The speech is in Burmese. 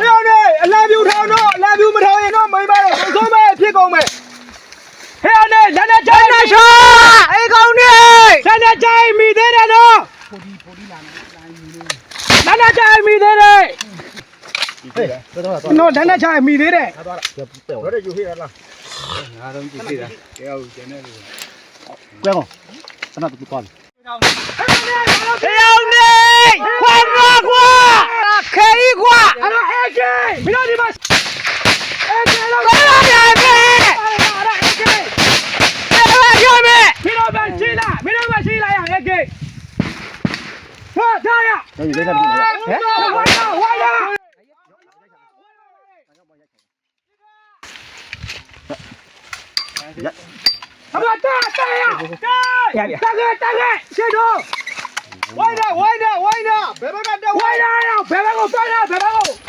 ပြောင်းနေအလားပြူထောင်တော့အလားပြူမထောင်ရင်တော့မိမတော့ဆုံးမဲ့ဖြစ်ကုန်မယ်ဟဲ့နဲ့လက်နဲ့ကြိုက်နေရှာအေးကောင်းနေလက်နဲ့ကြိုက်မိသေးတယ်နော်ပိုဒီပိုဒီလာနေလက်နဲ့ကြိုက်မိသေးတယ်ဟဲ့နော်လက်နဲ့ကြိုက်မိသေးတယ်ဟာသွားတာတော့ရယူဟေးလားငါတော့ကြည့်သေးတာကဲဟုတ်ကျန်နေလို့ကွဲကောကျွန်တော်တူတူပါ့ဟဲ့နဲ့ဟဲ့နဲ့ အဲ့တော့အေးကေမင်းတို့ဒီမှာအေးကေတော့ဘာလဲအေးကေအဲ့ဒါအေးကေအဲ့ဒါရမယ်မင်းတို့ပဲရှိလားမင်းတို့ပဲရှိလားရအေးကေဟာဒါရတော့ဒီလေးကပ်ပြီးဟဲ့ဝိုင်းလာဝိုင်းလာအမတာတာရရရတာကတာကရှေ့တော့ဝိုင်းလာဝိုင်းလာဝိုင်းလာဘယ်ဘက်ကတက်ဝိုင်းလာရဘယ်ဘက်ကိုတွိုင်းလာဘယ်ဘက်ကို